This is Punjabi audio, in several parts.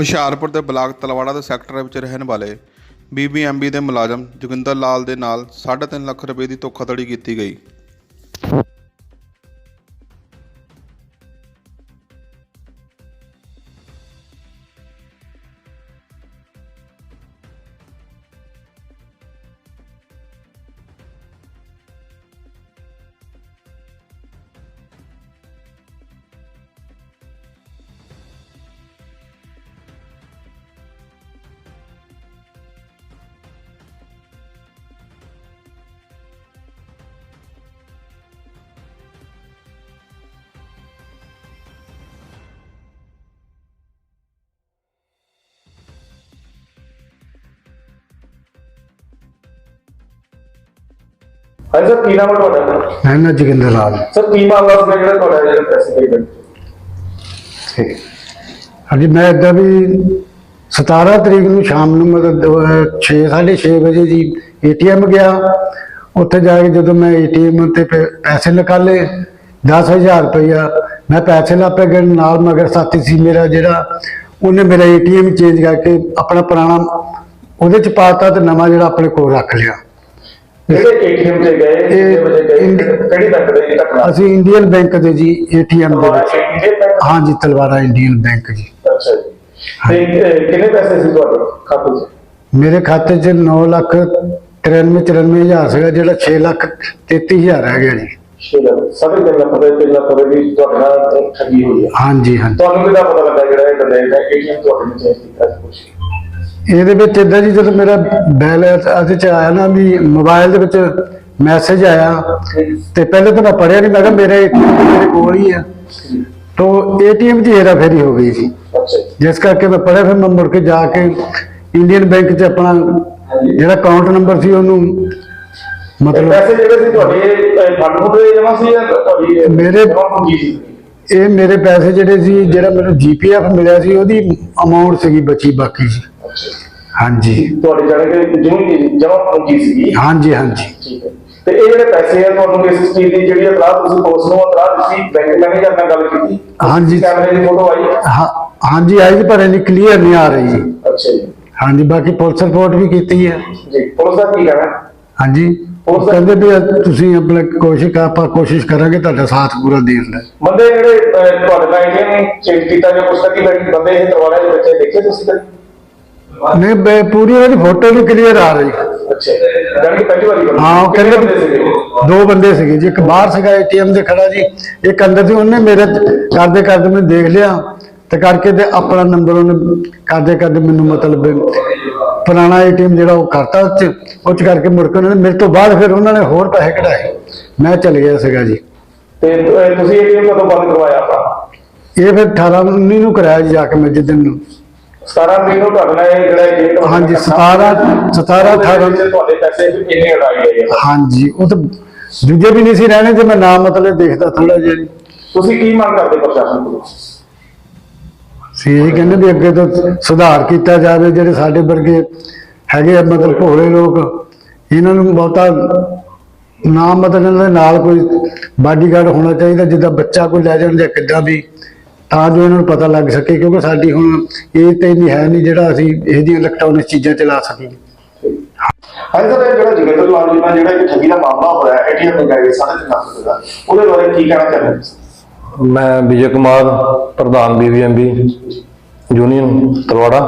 ਹੁਸ਼ਿਆਰਪੁਰ ਦੇ ਬਲਾਕ ਤਲਵਾੜਾ ਦੇ ਸੈਕਟਰ ਵਿੱਚ ਰਹਿਣ ਵਾਲੇ ਬੀਬੀਐਮਬੀ ਦੇ ਮੁਲਾਜ਼ਮ ਜੋਗਿੰਦਰ ਲਾਲ ਦੇ ਨਾਲ 3.5 ਲੱਖ ਰੁਪਏ ਦੀ ਧੋਖਾਧੜੀ ਕੀਤੀ ਗਈ। ਹਾਂਜੀ ਸਰ ਕੀ ਨਾਮ ਹੈ ਤੁਹਾਡਾ? ਮੈਂ ਨਾ ਜੋਗਿੰਦਰ ਲਾਲ। ਸਰ ਕੀ ਮਾਮਲਾ ਸੀ ਜਿਹੜਾ ਤੁਹਾਡਾ ਜਿਹੜਾ ਪੈਸੇ ਪੇਮੈਂਟ ਠੀਕ ਹਾਂਜੀ ਮੈਂ ਇੱਦਾਂ ਵੀ 17 ਤਰੀਕ ਨੂੰ ਸ਼ਾਮ ਨੂੰ ਮਤਲਬ 6:30 ਵਜੇ ਜੀ ਏਟੀਐਮ ਗਿਆ। ਉੱਥੇ ਜਾ ਕੇ ਜਦੋਂ ਮੈਂ ਏਟੀਐਮ ਤੇ ਪੈਸੇ ਨਿਕਾਲੇ 10000 ਰੁਪਇਆ ਮੈਂ ਪੈਸੇ ਲਾਪੇ ਗਏ ਨਾਲ ਮਗਰ ਸਾਥੀ ਸੀ ਮੇਰਾ ਜਿਹੜਾ ਉਹਨੇ ਮੇਰਾ ਏਟੀਐਮ ਚੇਂਜ ਕਰਕੇ ਆਪਣਾ ਪੁਰਾਣਾ ਉਹਦੇ ਚ ਪਾਤਾ ਤੇ ਨਵਾਂ ਜਿਹੜਾ ਆਪਣੇ ਕੋਲ ਰੱਖ ਲਿਆ। ਜਿਹੜੇ ਏਟੀਐਮ ਤੇ ਗਏ ਕਿੰਨੇ ਵਜੇ ਗਏ ਇੰਡ- ਕਿਹੜੀ ਬੈਂਕ ਦੇ ਘਟਨਾ ਅਸੀਂ ਇੰਡੀਅਨ ਬੈਂਕ ਦੇ ਜੀ ਏਟੀਐਮ ਦੇ ਵਿੱਚ। ਹਾਂਜੀ ਤਲਵਾਰਾ ਇੰਡੀਅਨ ਬੈਂਕ ਜੀ। ਅੱਛਾ ਜੀ। ਤੇ ਅਹ, ਕਿੰਨੇ ਪੈਸੇ ਸੀ ਤੁਹਾਡੇ ਖਾਤੇ 'ਚ? ਮੇਰੇ ਖਾਤੇ 'ਚ 9 ਲੱਖ 93 94 ਹਜ਼ਾਰ ਸੀਗਾ ਜਿਹੜਾ 6 ਲੱਖ 33 ਹਜ਼ਾਰ ਰਹਿ ਗਿਆ ਜੀ। ਲੱਖ ਰੁਪਏ ਤਿੰਨ ਲੱਖ ਰੁਪਏ ਦੀ ਤੁਹਾਡੇ ਠੱਗੀ ਹੋਈ ਹੈ। ਹਾਂਜੀ ਹਾਂਜੀ। ਤੁਹਾਨੂੰ ਕਿਹਦਾ ਪਤਾ ਲੱਗਾ ਜਿਹੜਾ ਇਹ ਬੰਦੇ ਦਾ ਏਟੀਐਮ ਤੁਹਾਡੇ ਨੇ ਚੇਂਜ ਕੀਤਾ ਸੀ ਕੁਛ ਇਹਦੇ ਵਿੱਚ ਇਦਾਂ ਜੀ ਜਦੋਂ ਮੇਰਾ ਬੈਲੈਂਸ ਇਹਦੇ 'ਚ ਆਇਆ ਨਾ ਵੀ ਮੋਬਾਈਲ ਦੇ ਵਿੱਚ ਮੈਸੇਜ ਆਇਆ ਤੇ ਪਹਿਲੇ ਤਾਂ ਮੈਂ ਪੜਿਆ ਨਹੀਂ ਮੈਂ ਕਿਹਾ ਮੇਰੇ ਮੇਰੇ ਕੋਲ ਹੀ ਆ। ਤੋ ਏਟੀਐਮ 'ਚ ਹੇਰਾ ਫੇਰੀ ਹੋ ਗਈ ਸੀ ਜੀ। ਜਿਸ ਕਰਕੇ ਮੈਂ ਪੜਿਆ ਫਿਰ ਮੈਂ ਮੁੜ ਕੇ ਜਾ ਕੇ ਇੰਡੀਅਨ ਬੈਂਕ 'ਚ ਆਪਣਾ ਜਿਹੜਾ ਅਕਾਊਂਟ ਨੰਬਰ ਸੀ ਉਹਨੂੰ ਮਤਲਬ ਪੈਸੇ ਜਿਹੜੇ ਸੀ ਤੁਹਾਡੇ ਫੰਡ ਦੇ ਜਮਾ ਸੀ ਜਾਂ ਤੁਹਾਡੀ ਮੇਰੇ- ਇਹ ਮੇਰੇ ਪੈਸੇ ਜਿਹੜੇ ਸੀ ਜਿਹੜਾ ਮੈਨੂੰ ਜੀਪੀਐਫ ਮਿਲਿਆ ਸੀ ਉਹਦੀ ਅਮਾਉਂਟ ਸੀਗੀ ਬਚੀ ਬਾਕੀ ਸੀ। ਹਾਂਜੀ। ਤੁਹਾਡੇ ਕਿ ਜਿਉਂ ਜਮਾ ਪੂੰਜੀ ਸੀ ਹਾਂਜੀ ਹਾਂਜੀ। ਠੀਕ ਹੈ। ਤੇ ਇਹ ਜਿਹੜੇ ਪੈਸੇ ਆ ਤੁਹਾਨੂੰ ਕਿਸ ਚੀਜ਼ ਦੀ ਜਿਹੜੀ ਇਤਲਾਹ ਤੁਸੀਂ ਪੁਲਿਸ ਨੂੰ ਇਤਲਾਹ ਦਿੱਤੀ ਬੈਂਕ ਮੈਨੇਜਰ ਨਾਲ ਗੱਲ ਕੀਤੀ? ਹਾਂਜੀ। ਕੈਮਰੇ ਦੀ ਫੋਟੋ ਆਈ? ਹਾਂ ਹਾਂਜੀ ਆਈ ਜੀ ਪਰ ਇੰਨੀ ਕਲੀਅਰ ਨਹੀਂ ਆ ਰਹੀ। ਅੱਛਾ ਜੀ। ਹਾਂਜੀ ਬਾਕੀ ਪੁਲਿਸ ਰਿਪੋਰਟ ਵੀ ਕੀਤੀ ਹੈ। ਜੀ ਪੁਲਿਸ ਦਾ ਕੀ ਕਹਿਣਾ? ਹਾਂਜੀ। ਉਹ ਦਾ- ਕਹਿੰਦੇ ਵੀ ਤੁਸੀਂ ਆਪਣੇ ਕੋਸ਼ਿਸ਼ ਆਪਾਂ ਕੋਸ਼ਿਸ਼ ਕਰਾਂਗੇ ਤੁਹਾਡਾ ਸਾਥ ਪੂਰਾ ਦੇਣ ਦਾ। ਬੰਦੇ ਜਿਹੜੇ ਤੁਹਾਡੇ ਨਾਲ ਏਟੀਐਮ ਚੇਂਜ ਕੀਤਾ ਜਾਂ ਕੁਛ ਕੀ ਬੰਦੇ ਇਹ ਦਰਵਾਜ਼ੇ ਦੇ ਬੱਚੇ ਦੇਖੇ ਤੁਸੀਂ? ਨਹੀਂ ਬੇ- ਪੂਰੀ ਉਹਦੀ ਫੋਟੋ ਨਹੀਂ ਕਲੀਅਰ ਆ ਰਹੀ। ਅੱਛਾ ਜਾਣੀ ਕਿ ਪਹਿਲੀ ਵਾਰੀ ਬੰਦੇ ਹਾਂ ਉਹ ਕਿੰਨੇ ਕਹਿੰਦੇ ਬੰਦੇ ਸੀਗੇ? ਦੋ ਬੰਦੇ ਸੀਗੇ ਜੀ ਇੱਕ ਬਾਹਰ ਸੀਗਾ ਏਟੀਐਮ ਦੇ ਖੜਾ ਜੀ ਇੱਕ ਅੰਦਰ ਸੀ ਉਹਨੇ ਮੇਰੇ ਕਰਦੇ ਕਰਦੇ ਮੈਨੂੰ ਦੇਖ ਲਿਆ ਤੇ ਕਰਕੇ ਤੇ ਆਪਣਾ ਨੰਬਰ ਉਹਨੇ ਕਰਦੇ ਕਰਦੇ ਮੈਨੂੰ ਮਤਲਬ ਪੁਰਾਣਾ ਏਟੀਐਮ ਜਿਹੜਾ ਉਹ ਕਰਤਾ ਉਹ ਚ ਉਹ ਚ ਕਰਕੇ ਮੁੜ ਕੇ ਉਹਨਾਂ ਨੇ ਮੇਰੇ ਤੋਂ ਬਾਅਦ ਫਿਰ ਉਹਨਾਂ ਨੇ ਹੋਰ ਪੈਸੇ ਕਢਾਏ। ਮੈਂ ਚਲ ਗਿਆ ਸੀਗਾ ਜੀ। ਤੇ ਅਹ, ਤੁਸੀਂ ਏਟੀਐਮ ਕਦੋਂ ਬੰਦ ਕਰਵਾਇਆ ਆਪਣਾ? ਇਹ ਫਿਰ 18 19 ਨੂੰ ਕਰਾਇਆ ਜੀ ਜਾ ਕੇ ਮੈਂ ਜਿੱਦਣ ਨੂੰ। 17 ਤਰੀਕ ਨੂੰ ਤੁਹਾਡੇ ਨਾਲ ਇਹ ਜਿਹੜਾ ਏਟੀਐਮ ਹਾਂਜੀ, 17 17 18 ਤੁਹਾਡੇ ਪੈਸੇ ਵੀ ਕਿੰਨੇ ਉਡਾਈ ਗਏ ਆ? ਹਾਂਜੀ ਉਹ ਤਾਂ ਦੂਜੇ ਵੀ ਨਹੀਂ ਸੀ ਰਹਿਣੇ ਜੇ ਮੈਂ ਨਾ ਮਤਲਬ ਦੇਖਦਾ ਥੋੜਾ ਜਿਹਾ ਜੀ ਤੁਸੀਂ ਕੀ ਮੰਗ ਕਰਦੇ ਪ੍ਰਸ਼ਾਸਨ ਕੋਲੋਂ ਸੀ ਇਹ ਕਹਿੰਦੇ ਵੀ ਅੱਗੇ ਤੋਂ ਸੁਧਾਰ ਕੀਤਾ ਜਾਵੇ ਜਿਹੜੇ ਸਾਡੇ ਵਰਗੇ ਹੈਗੇ ਆ ਮਤਲਬ ਭੋਲੇ ਲੋਕ ਇਹਨਾਂ ਨੂੰ ਬਹੁਤਾ ਨਾ ਮਤਲਬ ਇਹਨਾਂ ਦੇ ਨਾਲ ਕੋਈ ਬਾਡੀਗਾਰਡ ਹੋਣਾ ਚਾਹੀਦਾ ਜਿੱਦਾਂ ਬੱਚਾ ਕੋਈ ਲੈ ਜਾਣ ਜਾਂ ਕਿੱਦਾਂ ਵੀ ਤਾਂ ਜੋ ਇਹਨਾਂ ਨੂੰ ਪਤਾ ਲੱਗ ਸਕੇ ਕਿਉਂਕਿ ਸਾਡੀ ਹੁਣ ਇਹ ਤੇ ਨਹੀਂ ਹੈ ਨਹੀਂ ਜਿਹੜਾ ਅਸੀਂ ਇਹ ਜਿਹੀਆਂ ਇਲੈਕਟ੍ਰੋਨਿਕ ਚੀਜ਼ਾਂ ਚਲਾ ਸਕੀਏ। ਹਾਂਜੀ ਸਰ ਇਹ ਜਿਹੜਾ ਜਗਿੰਦਰ ਲਾਲ ਜੀ ਨਾਲ ਜਿਹੜਾ ਇੱਕ ਠੱਗੀ ਦਾ ਮਾਮਲਾ ਹੋਇਆ ਏਟੀਐਮ ਤੋਂ ਗਏ ਸਾਢੇ ਤਿੰਨ ਲੱਖ ਰੁਪਏ ਦਾ ਉਹਦੇ ਬਾਰੇ ਕੀ ਕਹਿਣਾ ਚਾਹੁੰਦੇ ਹੋ? ਮੈਂ ਵਿਜੇ ਕੁਮਾਰ ਪ੍ਰਧਾਨ ਬੀਬੀਐਮਬੀ ਯੂਨੀਅਨ ਤਲਵਾੜਾ।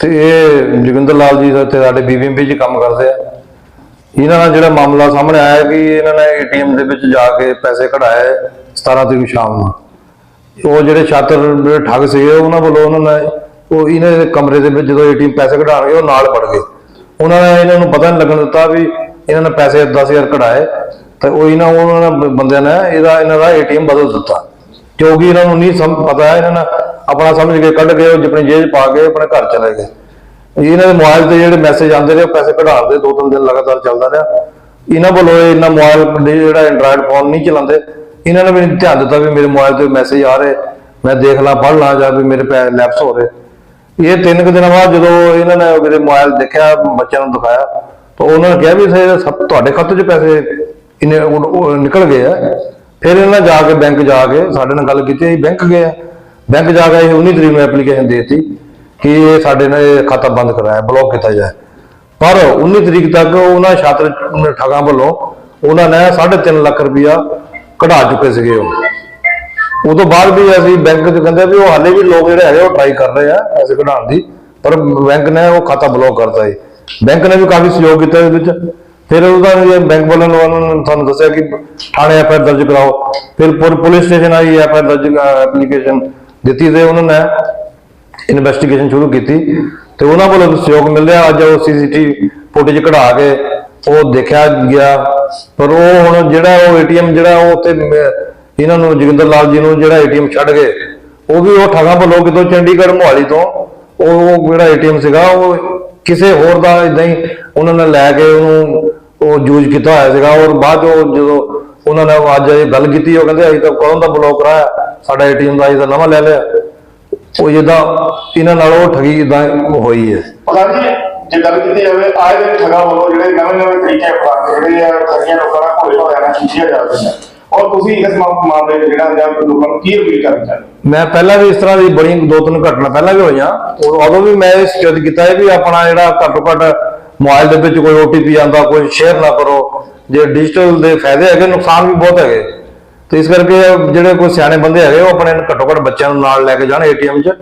ਤੇ ਇਹ ਜੋਗਿੰਦਰ ਲਾਲ ਜੀ ਤੇ ਸਾਡੇ ਬੀਬੀਐਮਬੀ 'ਚ ਕੰਮ ਕਰਦੇ ਆ। ਇਹਨਾਂ ਨਾਲ ਜਿਹੜਾ ਮਾਮਲਾ ਸਾਹਮਣੇ ਆਇਆ ਕਿ ਇਹਨਾਂ ਨੇ ਏਟੀਐਮ ਦੇ ਵਿੱਚ ਜਾ ਕੇ ਪੈਸੇ ਕਢਾਏ 17 ਤਰੀਕ ਨੂੰ ਸ਼ਾਮ ਨੂੰ। ਉਹ ਜਿਹੜੇ ਛਾਤਰ ਜਿਹੜੇ ਠੱਗ ਸੀਗੇ, ਉਹਨਾਂ ਵੱਲੋਂ ਉਹਨਾਂ ਨੇ ਉਹ ਇਹਨਾਂ ਦੇ ਕਮਰੇ ਦੇ ਵਿੱਚ ਜਦੋਂ ਏਟੀਐਮ ਪੈਸੇ ਕਢਾਉਣਗੇ ਉਹ ਨਾਲ ਵੜ ਗਏ। ਉਹਨਾਂ ਨੇ ਇਹਨਾਂ ਨੂੰ ਪਤਾ ਨਹੀਂ ਲੱਗਣ ਦਿੱਤਾ ਵੀ ਇਹਨਾਂ ਨੇ ਪੈਸੇ 10000 ਕਢਾਏ, ਤੇ ਉਹ ਇਹਨਾਂ ਉਹਨਾਂ ਨੇ ਬੰਦਿਆਂ ਨੇ ਇਹਦਾ, ਇਹਨਾਂ ਦਾ ਏਟੀਐਮ ਬਦਲ ਦਿੱਤਾ। ਕਿਉਂਕਿ ਇਹਨਾਂ ਨੂੰ ਨਹੀਂ ਸਮ, ਪਤਾ ਇਹਨਾਂ ਨੇ ਆਪਣਾ ਸਮਝ ਕੇ ਕੱਢ ਕੇ ਉਹ ਆਪਣੀ ਜੇਬ 'ਚ ਪਾ ਕੇ ਆਪਣੇ ਘਰ ਚਲੇ ਗਏ। ਇਹਨਾਂ ਦੇ ਮੋਬਾਈਲ ਤੇ ਜਿਹੜੇ ਮੈਸੇਜ ਆਉਂਦੇ ਰਹੇ ਪੈਸੇ ਕਢਾਉਣ ਦੇ ਦੋ ਤਿੰਨ ਦਿਨ ਲਗਾਤਾਰ ਚੱਲਦਾ ਰਿਹਾ। ਇਹਨਾਂ ਵੱਲੋਂ ਇਹਨਾਂ ਮੋਬਾਈਲ ਜਿਹੜਾ ਐਂਡਰਾਇਡ ਫੋਨ ਨਹੀਂ ਚਲਾਉਂਦੇ ਇਹਨਾਂ ਨੇ ਵੀ ਧਿਆਨ ਦਿੱਤਾ ਵੀ ਮੇਰੇ ਮੋਬਾਈਲ ਤੇ ਮੈਸੇਜ ਆ ਰਹੇ, ਮੈਂ ਦੇਖ ਲਾਂ, ਪੜ੍ਹ ਲਾਂ ਜਾਂ ਵੀ ਮੇਰੇ ਪੈ ਲੈਪਸ ਹੋ ਰਹੇ। ਇਹ ਤਿੰਨ ਕੁ ਦਿਨਾਂ ਬਾਅਦ ਜਦੋਂ ਇਹਨਾਂ ਨੇ ਮੇਰੇ ਮੋਬਾਈਲ ਦੇਖਿਆ, ਬੱਚਿਆਂ ਨੂੰ ਦਿਖਾਇਆ, ਤਾਂ ਉਹਨਾਂ ਨੇ ਕਿਹਾ ਵੀ ਸਰ ਸਭ ਤੁਹਾਡੇ ਖਾਤੇ 'ਚ ਪੈਸੇ ਇਹਨੇ ਨਿਕਲ ਗਏ ਆ। ਫਿਰ ਇਹਨਾਂ ਜਾ ਕੇ ਬੈਂਕ ਜਾ ਕੇ ਸਾਡੇ ਨਾਲ ਗੱਲ ਕੀਤੀ, ਅਸੀਂ ਬੈਂਕ ਗਏ ਆ। ਬੈਂਕ ਜਾ ਕੇ ਅਸੀਂ 19 ਤਰੀਕ ਨੂੰ ਐਪਲੀਕੇਸ਼ਨ ਦੇ ਦਿੱਤੀ ਕਿ ਇਹ ਸਾਡੇ ਨਾਲ ਇਹ ਖਾਤਾ ਬੰਦ ਕਰਾਇਆ ਬਲੌਕ ਕੀਤਾ ਜਾਏ। ਪਰ 19 ਤਰੀਕ ਤੱਕ ਉਹਨਾਂ ਛਾਤਰ ਠਗਾਂ ਵੱਲੋਂ ਉਹਨਾਂ ਨੇ 3.5 ਲੱਖ ਰੁਪਇਆ ਕਢਾ ਚੁੱਕੇ ਸੀਗੇ ਉਹ। ਉਹ ਤੋਂ ਬਾਅਦ ਵੀ ਅਸੀਂ ਬੈਂਕ ਚ ਕਹਿੰਦੇ ਵੀ ਉਹ ਹਾਲੇ ਵੀ ਲੋਕ ਜਿਹੜੇ ਹੈਗੇ ਉਹ ਟਰਾਈ ਕਰ ਰਹੇ ਆ ਪੈਸੇ ਕਢਾਉਣ ਦੀ, ਪਰ ਬੈਂਕ ਨੇ ਉਹ ਖਾਤਾ ਬਲੌਕ ਕਰਤਾ ਹੈ ਬੈਂਕ ਨੇ ਵੀ ਕਾਫੀ ਸਹਿਯੋਗ ਕੀਤਾ ਇਹਦੇ ਵਿੱਚ। ਫਿਰ ਉਹਦਾ ਜੇ ਬੈਂਕ ਵਾਲਿਆਂ ਨੂੰ ਉਹਨਾਂ ਨੇ ਤੁਹਾਨੂੰ ਦੱਸਿਆ ਕਿ ਥਾਣੇ ਐਫਆਈਆਰ ਦਰਜ ਕਰਾਓ। ਫਿਰ ਪੁਲਿਸ ਸਟੇਸ਼ਨ ਆਈ ਐਫਆਈਆਰ ਦਰਜ ਐਪਲੀਕੇਸ਼ਨ ਦਿੱਤੀ ਤੇ ਉਹਨਾਂ ਨੇ ਇਨਵੈਸਟੀਗੇਸ਼ਨ ਸ਼ੁਰੂ ਕੀਤੀ। ਤੇ ਉਹਨਾਂ ਵੱਲੋਂ ਵੀ ਸਹਿਯੋਗ ਮਿਲਿਆ। ਅੱਜ ਉਹ ਸੀਸੀਟੀਵੀ ਫੁਟੇਜ ਕਢਾ ਕੇ ਉਹ ਦੇਖਿਆ ਗਿਆ, ਪਰ ਉਹ ਹੁਣ ਜਿਹੜਾ ਉਹ ਏਟੀਐਮ ਜਿਹੜਾ ਉਹ ਉੱਥੇ ਇਹਨਾਂ ਨੂੰ ਜੋਗਿੰਦਰ ਲਾਲ ਜੀ ਨੂੰ ਜਿਹੜਾ ਏਟੀਐਮ ਛੱਡ ਗਏ, ਉਹ ਵੀ ਉਹ ਠੱਗਾਂ ਵੱਲੋਂ ਕਿਤੋਂ ਚੰਡੀਗੜ੍ਹ ਮੋਹਾਲੀ ਤੋਂ, ਉਹ ਜਿਹੜਾ ਏਟੀਐਮ ਸੀਗਾ, ਉਹ ਕਿਸੇ ਹੋਰ ਦਾ ਇਦਾਂ ਹੀ ਉਹਨਾਂ ਨੇ ਲੈ ਕੇ ਉਹਨੂੰ ਉਹ ਯੂਜ਼ ਕੀਤਾ ਹੋਇਆ ਸੀਗਾ, ਔਰ ਬਾਅਦ 'ਚੋਂ ਜਦੋਂ ਉਹਨਾਂ ਨੇ ਅੱਜ ਇਹ ਗੱਲ ਕੀਤੀ, ਉਹ ਕਹਿੰਦੇ ਅਸੀਂ ਤਾਂ ਕਦੋਂ ਦਾ ਬਲੌਕ ਕਰਾਇਆ, ਸਾਡਾ ਏਟੀਐਮ ਦਾ ਅਸੀਂ ਤਾਂ ਨਵਾਂ ਲੈ ਲਿਆ। ਉਹ ਜਿੱਦਾਂ ਇਹਨਾਂ ਨਾਲ ਉਹ ਠਗੀ ਇਦਾਂ ਹੋਈ ਹੈ। ਜੀ ਜੇ ਗੱਲ ਕੀਤੀ ਜਾਵੇ, ਆਏ ਦਿਨ ਠਗਾ ਵੱਲੋਂ ਜਿਹੜੇ ਨਵੇਂ ਨਵੇਂ ਤਰੀਕੇ ਅਪਣਾ ਜਿਹੜੇ ਆ ਠਗੀਆਂ ਲੋਕਾਂ ਨਾਲ ਭੋਲੇ ਭਾਲਿਆਂ ਨਾਲ ਕੀਤੀਆਂ ਜਾ ਰਹੀਆਂ ਔਰ ਤੁਸੀਂ ਇਸ ਮਾਮਲੇ 'ਚ ਜਿਹੜਾ ਜਾਂ ਲੋਕਾਂ ਨੂੰ ਕੀ ਅਪੀਲ ਕਰਨਾ ਚਾਹੁੰਦੇ ਮੈਂ ਪਹਿਲਾਂ ਵੀ ਇਸ ਤਰ੍ਹਾਂ ਦੀ ਬੜੀ ਦੋ ਤਿੰਨ ਘਟਨਾ ਪਹਿਲਾਂ ਵੀ ਹੋਈਆਂ। ਉਦੋਂ ਵੀ ਮੈਂ ਇਹ ਸੁਚੇਤ ਕੀਤਾ ਹੈ ਵੀ ਆਪਣਾ ਜਿਹੜਾ ਘੱਟੋ ਘੱਟ ਮੋਬਾਈਲ ਦੇ ਵਿੱਚ ਕੋਈ OTP ਆਂਦਾ ਕੋਈ ਸ਼ੇਅਰ ਨਾ ਕਰੋ। ਜੇ ਡਿਜੀਟਲ ਦੇ ਫਾਇਦੇ ਹੈਗੇ, ਨੁਕਸਾਨ ਵੀ ਬਹੁਤ ਹੈਗੇ। ਤੇ ਇਸ ਕਰਕੇ ਜਿਹੜੇ ਕੋਈ ਸਿਆਣੇ ਬੰਦੇ ਹੈਗੇ, ਉਹ ਆਪਣੇ ਘੱਟੋ ਘੱਟ ਬੱਚਿਆਂ ਨੂੰ ਨਾਲ ਲੈ ਕੇ ਜਾਣ ATM 'ਚ।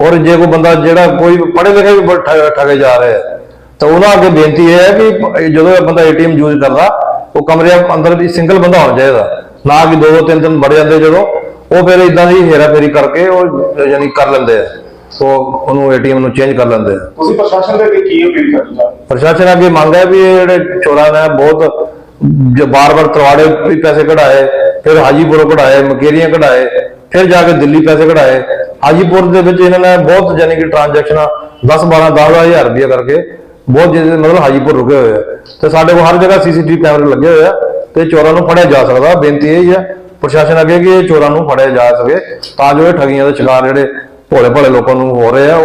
ਔਰ ਜੇ ਕੋਈ ਬੰਦਾ ਜਿਹੜਾ ਕੋਈ ਪੜ੍ਹੇ ਲਿਖੇ ਵੀ ਠੱਗੇ ਜਾ ਰਹੇ ਆ ਤਾਂ ਉਹਨਾਂ ਅੱਗੇ ਬੇਨਤੀ ਇਹ ਹੈ ਕਿ ਜਦੋਂ ਇਹ ਬੰਦਾ ATM ਯੂਜ਼ ਕਰਦਾ ਉਹ ਕਮਰੇ ਅੰਦਰ ਵੀ ਸਿੰਗਲ ਬੰਦਾ ਹੋਣਾ ਚਾਹੀਦਾ। ਨਾ ਕਿ ਦੋ ਦੋ ਤਿੰਨ ਤਿੰਨ ਵੜ ਜਾਂਦੇ ਜਦੋਂ ਉਹ ਫਿਰ ਇਦਾਂ ਦੀ ਹੇਰਾਫੇਰੀ ਕਰਕੇ ਉਹ ਯਾਨੀ ਕਰ ਲੈਂਦੇ ਆ। ਉਹ ਉਹਨੂੰ ਏਟੀਐਮ ਨੂੰ ਚੇਂਜ ਕਰ ਲੈਂਦੇ ਆ। ਤੁਸੀਂ ਪ੍ਰਸ਼ਾਸਨ ਦੇ ਅੱਗੇ ਕੀ ਅਪੀਲ ਹੋ? ਪ੍ਰਸ਼ਾਸਨ ਅੱਗੇ ਮੰਗ ਹੈ ਵੀ ਇਹ ਜਿਹੜੇ ਚੋਰਾਂ ਨੇ ਬਹੁਤ ਜੋ ਬਾਰ-ਬਾਰ ਤਲਵਾੜੇ ਵੀ ਪੈਸੇ ਕਢਾਏ ਫਿਰ ਹਾਜੀਪੁਰੋਂ ਕਢਾਏ ਮਕੇਰੀਆਂ ਕਢਾਏ ਫਿਰ ਜਾ ਕੇ ਦਿੱਲੀ ਪੈਸੇ ਕਢਾਏ। ਹਾਜੀਪੁਰ ਦੇ ਵਿੱਚ ਇਹਨਾਂ ਨੇ ਬਹੁਤ ਯਾਨੀ ਕਿ ਟ੍ਰਾਂਜੈਕਸ਼ਨਾਂ 10 12 10 ਹਜ਼ਾਰ ਰੁਪਏ ਕਰਕੇ ਬਹੁਤ ਜਿਹਦੇ ਮਤਲਬ ਹਾਜੀਪੁਰ ਰੁਕੇ ਹੋਏ ਆ। ਤੇ ਸਾਡੇ ਕੋਲ ਹਰ ਜਗ੍ਹਾ ਸੀਸੀਟੀਵੀ ਕੈਮਰੇ ਲੱਗੇ ਹੋਏ ਆ ਤੇ ਚੋਰਾਂ ਨੂੰ ਫੜਿਆ ਜਾ ਸਕਦਾ। ਬੇਨਤੀ ਇਹ ਹੀ ਹੈ ਪ੍ਰਸ਼ਾਸਨ ਅੱਗੇ ਕਿ ਇਹ ਚੋਰਾਂ ਨੂੰ ਫੜਿਆ ਜਾ ਸਕੇ ਤਾਂ ਜੋ ਇਹ ਠਗੀਆਂ ਦੇ ਸ਼ਿਕਾਰ ਜਿਹੜੇ ਭੋਲੇ ਭੋਲੇ ਲੋਕਾਂ ਨੂੰ ਹੋ ਰਹੇ ਆ, ਉਹ